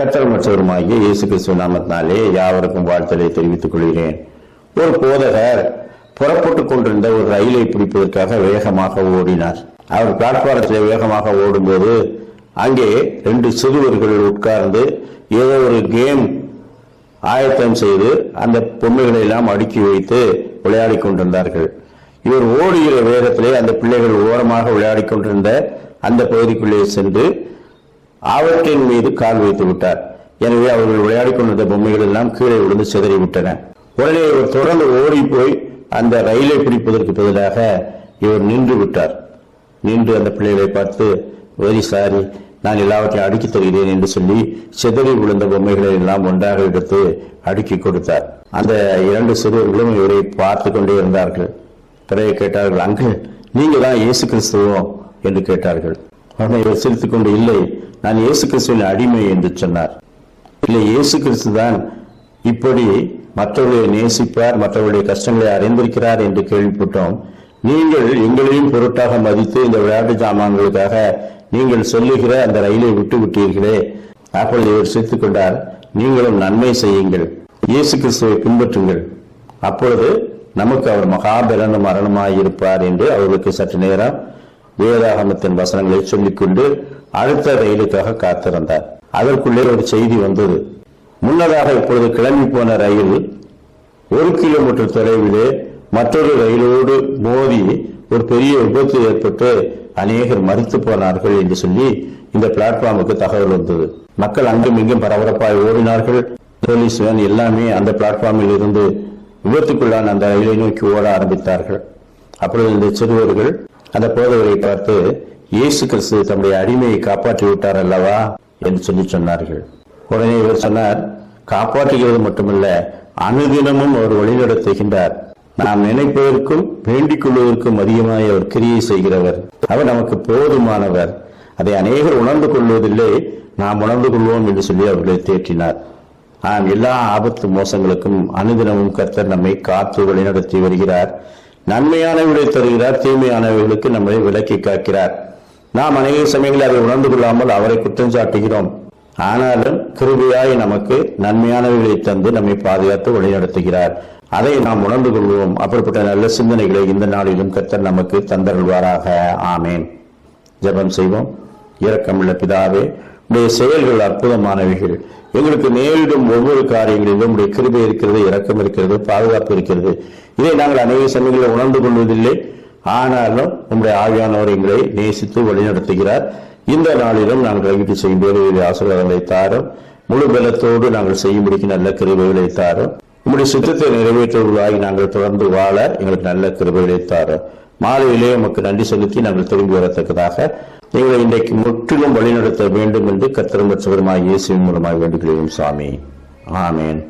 கத்தர் மற்றவருமாகிய இயேசு கிறிஸ்துவ நாமத்தினாலே யாவருக்கும் வாழ்த்தலை தெரிவித்துக் கொள்கிறேன். ஒரு போதகர் புறப்பட்டுக் கொண்டிருந்த ஒரு ரயிலை பிடிப்பதற்காக வேகமாக ஓடினார். அவர் பிளாட்பாரத்தில் வேகமாக ஓடும்போது அங்கே ரெண்டு சிறுவர்கள் உட்கார்ந்து ஏதோ ஒரு கேம் ஆயத்தம் செய்து அந்த பொம்மைகளை எல்லாம் அடுக்கி வைத்து விளையாடிக் கொண்டிருந்தார்கள். இவர் ஓடுகிற வேகத்திலே அந்த பிள்ளைகள் ஓரமாக விளையாடி கொண்டிருந்த அந்த பகுதிக்குள்ளே சென்று அவற்றின் மீது கால் வைத்து விட்டார். எனவே அவர்கள் விளையாடிக் கொண்டிருந்த பொம்மைகள் எல்லாம் கீழே விழுந்து சிதறி விட்டன. உடனே இவர் தொடர்ந்து ஓடி போய் அந்த ரயிலை பிடிப்பதற்கு பதிலாக இவர் நின்று விட்டார். நின்று அந்த பிள்ளைகளை பார்த்து வெரி சாரி நான் எல்லாவற்றையும் அடுக்கி தருகிறேன் என்று சொல்லி சிதறி விழுந்த பொம்மைகளை எல்லாம் ஒன்றாக எடுத்து அடுக்கி கொடுத்தார். அந்த இரண்டு சிறுவர்களும் இவரை பார்த்து கொண்டே இருந்தார்கள். பிறகு கேட்டார்கள் அங்கு நீங்க தான் இயேசு கிறிஸ்துவோ? என்று கேட்டார்கள். உடனே சிரித்துக் கொண்டு இல்லை. நான் இயேசு கிறிஸ்துவின் அடிமை என்று சொன்னார். இல்லை இயேசு கிறிஸ்து தான் இப்படி மற்றவர்களை நேசிப்பார் மற்றவர்களுடைய கஷ்டங்களை அறிந்திருக்கிறார் என்று கேள்விப்பட்டோம். நீங்கள் எங்களையும் பொருட்டாக மதித்து இந்த விளையாட்டு சாமான்களுக்காக நீங்கள் சொல்லுகிற அந்த ரயிலை விட்டு விட்டீர்களே. அப்பொழுது இவர் சிரித்துக் கொண்டார் நீங்களும் நன்மை செய்யுங்கள். இயேசு கிறிஸ்துவை பின்பற்றுங்கள். அப்பொழுது நமக்கு அவர் மகாபலன மரணமாய் இருப்பார் என்று அவர்களுக்கு சற்று நேரம் வேதாகமத்தின் வசனங்களை சொல்லிக்கொண்டு அடுத்த ரயிலுக்காக காத்திருந்தார். அதற்குள்ளே ஒரு செய்தி வந்தது. முன்னதாக இப்பொழுது கிளம்பி போன ரயில் ஒரு கிலோமீட்டர் தொலைவிலே மற்றொரு ரயிலோடு மோதி ஒரு பெரிய விபத்து ஏற்பட்டு அநேகர் மறித்து போனார்கள் என்று சொல்லி இந்த பிளாட்ஃபார்முக்கு தகவல் வந்தது. மக்கள் அங்கும் இங்கும் பரபரப்பாய் ஓடினார்கள். போலீஸ் வேன் எல்லாமே அந்த பிளாட்ஃபார்மில் இருந்து விபத்துக்குள்ளான அந்த ரயிலை நோக்கி ஓட ஆரம்பித்தார்கள். அப்பொழுது இந்த சிறுவர்கள் அந்த போதவரை பார்த்து இயேசு கிறிஸ்து தம்முடைய அடிமையை காப்பாற்றி விட்டார் அல்லவா? என்று சொல்லி சொன்னார்கள். உடனே இவர் சொன்னார் காப்பாற்றுகிறது மட்டுமல்ல அனுதினமும் அவர் வழிநடத்துகின்றார். நாம் நினைப்பதற்கும் வேண்டிக் கொள்வதற்கும் அதிகமாய் அவர் கிரியை செய்கிறவர். அவர் நமக்கு போதுமானவர். அதை அநேகர் உணர்ந்து கொள்வதில்லை நாம் உணர்ந்து கொள்வோம் என்று சொல்லி அவர்களை தேற்றினார். ஆம் எல்லா ஆபத்து மோசங்களுக்கும் அனுதினமும் கர்த்தர் நம்மை காத்து வழிநடத்தி வருகிறார். நன்மையானவர்களை தருகிறார் தீமையானவர்களுக்கு நம்மை விலக்கி காக்கிறார். நாம் அநேக சமயங்களில் அதை உணர்ந்து கொள்ளாமல் அவரை குற்றம் சாட்டுகிறோம். ஆனாலும் கிருபையாய் நமக்கு நன்மையானவர்களை தந்து நம்மை பாதுகாத்து வழிநடத்துகிறார் அதை நாம் உணர்ந்து கொள்வோம். அப்படிப்பட்ட நல்ல சிந்தனைகளை இந்த நாளிலும் கத்தர் நமக்கு தந்தருள்வாராக. ஆமேன். ஜெபம் செய்வோம். இரக்கமுள்ள பிதாவே உடைய செயல்கள் அற்புதமானவைகள். எங்களுக்கு நேரிடும் ஒவ்வொரு காரியங்களிலும் உடைய கிருபை இருக்கிறது இரக்கம் இருக்கிறது பாதுகாப்பு இருக்கிறது. இதை நாங்கள் அநேக சமயங்களில் உணர்ந்து கொள்வதில்லை. ஆனாலும் உங்களுடைய ஆவியானவர் எங்களை நேசித்து வழிநடத்துகிறார். இந்த நாளிலும் நாங்கள் கைவிட்டு செய்யும் வேலைகளை ஆசீர்வாதங்களை தாரும். முழு பலத்தோடு நாங்கள் செய்யும்படிக்கு நல்ல கிருபைகளை தாரும். உங்களுடைய சுத்தத்தை நிறைவேற்றுவதாகி நாங்கள் தொடர்ந்து வாழ எங்களுக்கு நல்ல கிருபைகளை தாரும். மாலையிலே உமக்கு நன்றி செலுத்தி நாங்கள் திரும்பி வரத்தக்கதாக எங்களை இன்றைக்கு முற்றிலும் வழிநடத்த வேண்டும் என்று கத்திரம்பற்றவருமாய் இயேசுவின் மூலமாக வேண்டுகிறேன் சுவாமி ஆமேன்.